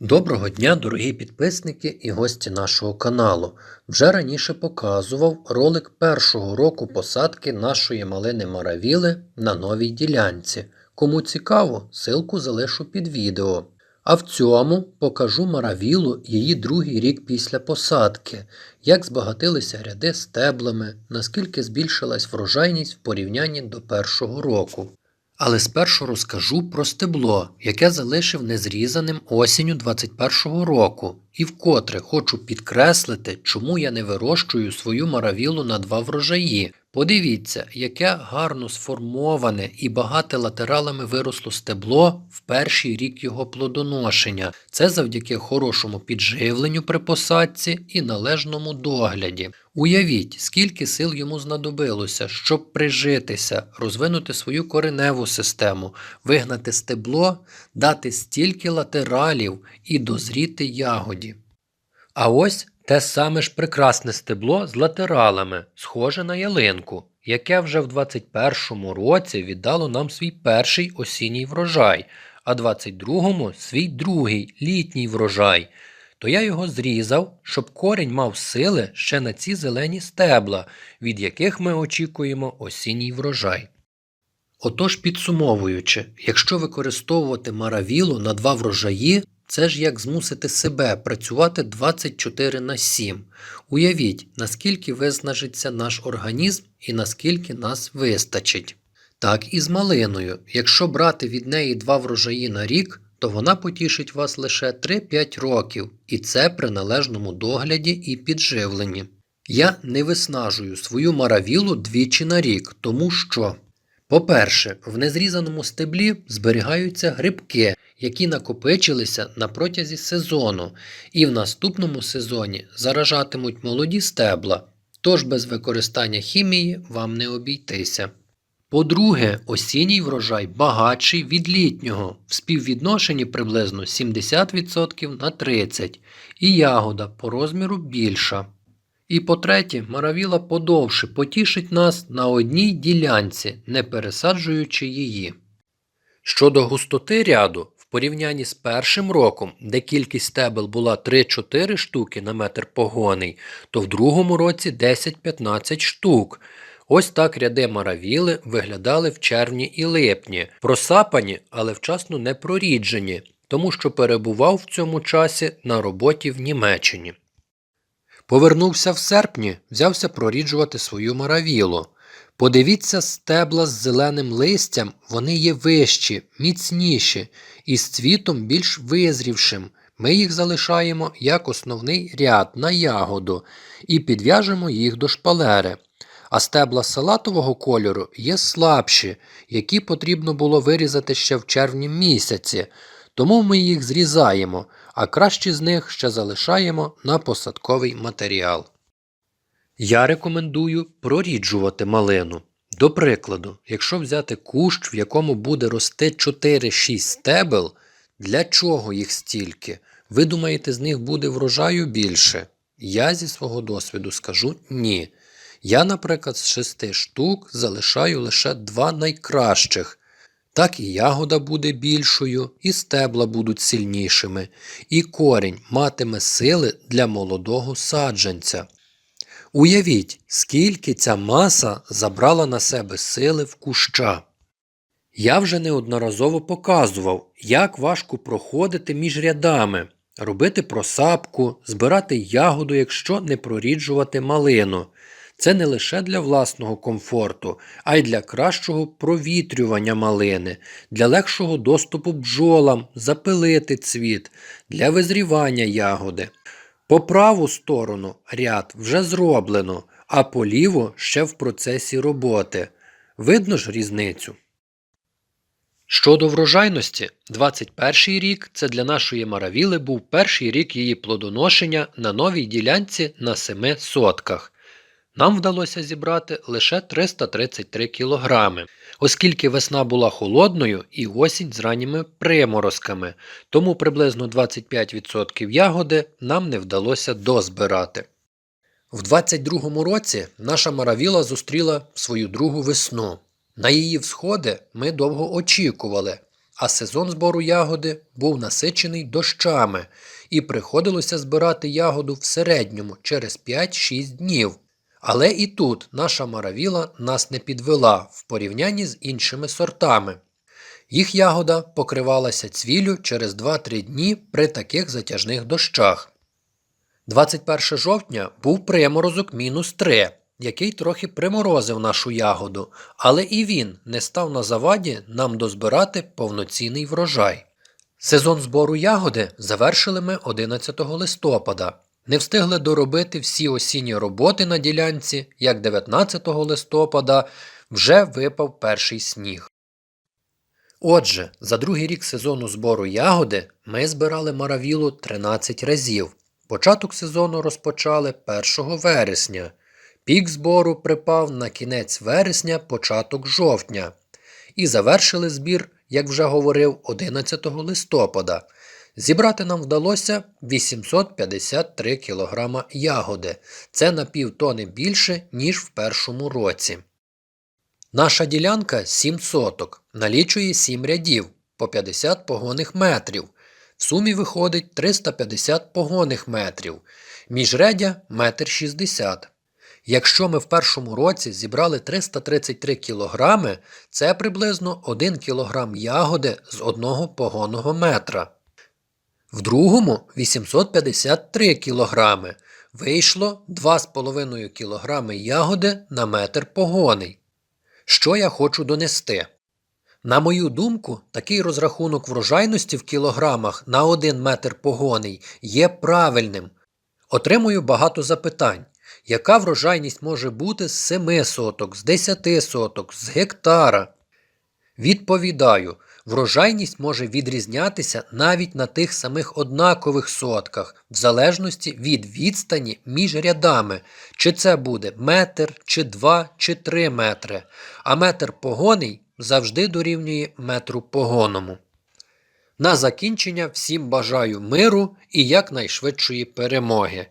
Доброго дня, дорогі підписники і гості нашого каналу. Вже раніше показував ролик першого року посадки нашої малини Маравіли на новій ділянці. Кому цікаво, ссылку залишу під відео. А в цьому покажу Маравілу її другий рік після посадки, як збагатилися ряди стеблами, наскільки збільшилась врожайність в порівнянні до першого року. Але спершу розкажу про стебло, яке залишив незрізаним осінню 21-го року, і вкотре хочу підкреслити, чому я не вирощую свою маравілу на два врожаї. Подивіться, яке гарно сформоване і багате латералами виросло стебло в перший рік його плодоношення. Це завдяки хорошому підживленню при посадці і належному догляді. Уявіть, скільки сил йому знадобилося, щоб прижитися, розвинути свою кореневу систему, вигнати стебло, дати стільки латералів і дозріти ягоді. А ось те саме ж прекрасне стебло з латералами, схоже на ялинку, яке вже в 21-му році віддало нам свій перший осінній врожай, а 22-му свій другий літній врожай. То я його зрізав, щоб корінь мав сили ще на ці зелені стебла, від яких ми очікуємо осінній врожай. Отож, підсумовуючи, якщо використовувати маравілу на два врожаї, це ж як змусити себе працювати 24 на 7. Уявіть, наскільки виснажиться наш організм і наскільки нас вистачить. Так і з малиною. Якщо брати від неї два врожаї на рік, то вона потішить вас лише 3-5 років, і це при належному догляді і підживленні. Я не виснажую свою маравілу двічі на рік, тому що, по-перше, в незрізаному стеблі зберігаються грибки, які накопичилися на протязі сезону, і в наступному сезоні заражатимуть молоді стебла, тож без використання хімії вам не обійтися. По-друге, осінній врожай багатший від літнього, в співвідношенні приблизно 70% на 30%, і ягода по розміру більша. І по-третє, маравіла подовше потішить нас на одній ділянці, не пересаджуючи її. Щодо густоти ряду, в порівнянні з першим роком, де кількість стебел була 3-4 штуки на метр погоний, то в другому році 10-15 штук. Ось так ряди маравіли виглядали в червні і липні, просапані, але вчасно не проріджені, тому що перебував в цьому часі на роботі в Німеччині. Повернувся в серпні, взявся проріджувати свою маравілу. Подивіться стебла з зеленим листям, вони є вищі, міцніші і з цвітом більш визрівшим. Ми їх залишаємо як основний ряд на ягоду і підв'яжемо їх до шпалери. А стебла салатового кольору є слабші, які потрібно було вирізати ще в червні місяці, тому ми їх зрізаємо, а кращі з них ще залишаємо на посадковий матеріал. Я рекомендую проріджувати малину. До прикладу, якщо взяти кущ, в якому буде рости 4-6 стебел, для чого їх стільки? Ви думаєте, з них буде врожаю більше? Я зі свого досвіду скажу ні. Я, наприклад, з шести штук залишаю лише два найкращих. Так і ягода буде більшою, і стебла будуть сильнішими, і корінь матиме сили для молодого саджанця. Уявіть, скільки ця маса забрала на себе сили в куща. Я вже неодноразово показував, як важко проходити між рядами, робити просапку, збирати ягоду, якщо не проріджувати малину. Це не лише для власного комфорту, а й для кращого провітрювання малини, для легшого доступу бджолам, запилити цвіт, для визрівання ягоди. По праву сторону ряд вже зроблено, а по ліву ще в процесі роботи. Видно ж різницю. Щодо врожайності, 21 рік це для нашої маравіли був перший рік її плодоношення на новій ділянці на 7 сотках. Нам вдалося зібрати лише 333 кілограми, оскільки весна була холодною і осінь з ранніми приморозками, тому приблизно 25% ягоди нам не вдалося дозбирати. В 22-му році наша маравіла зустріла свою другу весну. На її всходи ми довго очікували, а сезон збору ягоди був насичений дощами, і приходилося збирати ягоду в середньому через 5-6 днів. Але і тут наша маравіла нас не підвела в порівнянні з іншими сортами. Їх ягода покривалася цвіллю через 2-3 дні при таких затяжних дощах. 21 жовтня був приморозок мінус 3, який трохи приморозив нашу ягоду, але і він не став на заваді нам дозбирати повноцінний врожай. Сезон збору ягоди завершили ми 11 листопада. Не встигли доробити всі осінні роботи на ділянці, як 19 листопада вже випав перший сніг. Отже, за другий рік сезону збору ягоди ми збирали маравілу 13 разів. Початок сезону розпочали 1 вересня. Пік збору припав на кінець вересня, початок жовтня. І завершили збір, як вже говорив, 11 листопада. Зібрати нам вдалося 853 кг ягоди. Це на півтони більше, ніж в першому році. Наша ділянка 7 соток, налічує 7 рядів по 50 погонних метрів. В сумі виходить 350 погонних метрів, міжрядя – метр 60. Якщо ми в першому році зібрали 333 кг, це приблизно 1 кг ягоди з одного погонного метра. В другому 853 кг. Вийшло 2,5 кг ягоди на метр погоний. Що я хочу донести? На мою думку, такий розрахунок врожайності в кілограмах на 1 метр погоний є правильним. Отримую багато запитань. Яка врожайність може бути з 7 соток, з 10 соток, з гектара? Відповідаю, врожайність може відрізнятися навіть на тих самих однакових сотках, в залежності від відстані між рядами, чи це буде метр, чи два, чи три метри, а метр погоний завжди дорівнює метру погоному. На закінчення всім бажаю миру і якнайшвидшої перемоги.